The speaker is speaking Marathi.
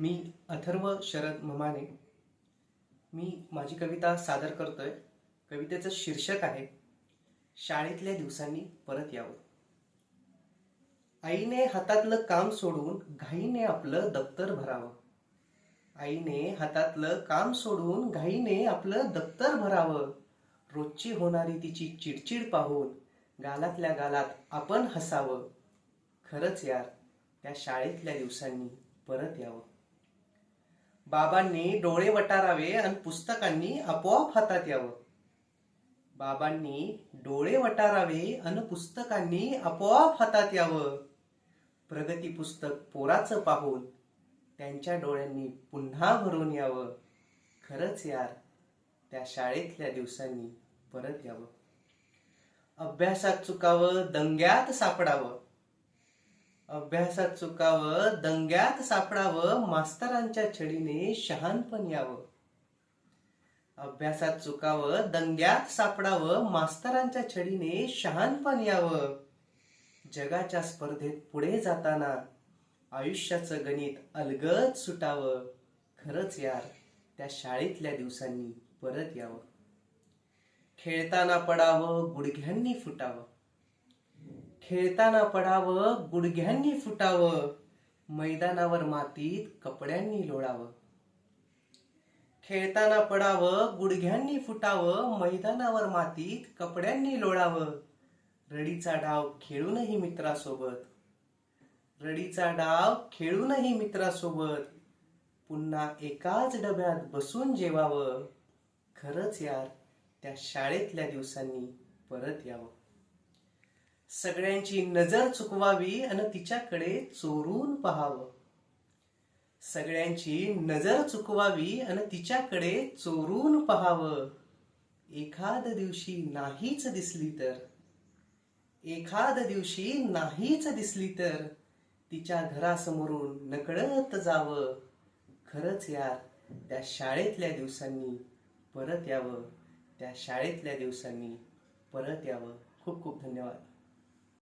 मी अथर्व शरद ममाने मी माझी कविता सादर करतोय. कवितेचं शीर्षक आहे शाळेतल्या दिवसांनी परत यावं. आईने हातातलं काम सोडून घाईने आपलं दप्तर भरावं. आईने हातातलं काम सोडून घाईने आपलं दप्तर भरावं. रोजची होणारी तिची चिडचिड पाहून गालातल्या गालात आपण हसावं. खरंच यार त्या शाळेतल्या दिवसांनी परत यावं. बाबांनी डोळे वटारावे आणि पुस्तकांनी आपोआप हातात यावं. बाबांनी डोळे वटारावे आणि पुस्तकांनी आपोआप हातात यावं. प्रगती पुस्तक पोराचं पाहून त्यांच्या डोळ्यांनी पुन्हा भरून यावं. खरंच यार त्या शाळेतल्या दिवसांनी परत यावं. अभ्यासात चुकावं दंग्यात सापडावं. अभ्यासात चुकावं दंग्यात सापडावं मास्तरांच्या छडीने शहाणपण यावं. अभ्यासात चुकावं दंग्यात सापडावं मास्तरांच्या छडीने शहाणपण यावं. जगाच्या स्पर्धेत पुढे जाताना आयुष्याचं गणित अलगद सुटावं. खरंच यार त्या शाळेतल्या दिवसांनी परत यावं. खेळताना पडावं गुडघ्यांनी फुटावं. खेळताना पडावं गुडघ्यांनी फुटावं मैदानावर मातीत कपड्यांनी लोळावं. खेळताना पडावं गुडघ्यांनी फुटावं मैदानावर मातीत कपड्यांनी लोळावं. रडीचा डाव खेळूनही मित्रासोबत. रडीचा डाव खेळूनही मित्रासोबत. पुन्हा एकाच डब्यात बसून जेवावं. खरंच यार त्या शाळेतल्या दिवसांनी परत यावं. सगळ्यांची नजर चुकवावी आणि तिच्याकडे चोरून पहावं. सगळ्यांची नजर चुकवावी आणि तिच्याकडे चोरून पहावं. एखाद दिवशी नाहीच दिसली तर. एखाद दिवशी नाहीच दिसली तर. तिच्या घरासमोरून नकळत जावं. खरंच यार त्या शाळेतल्या दिवसांनी परत यावं. त्या शाळेतल्या दिवसांनी परत यावं. खूप खूप धन्यवाद.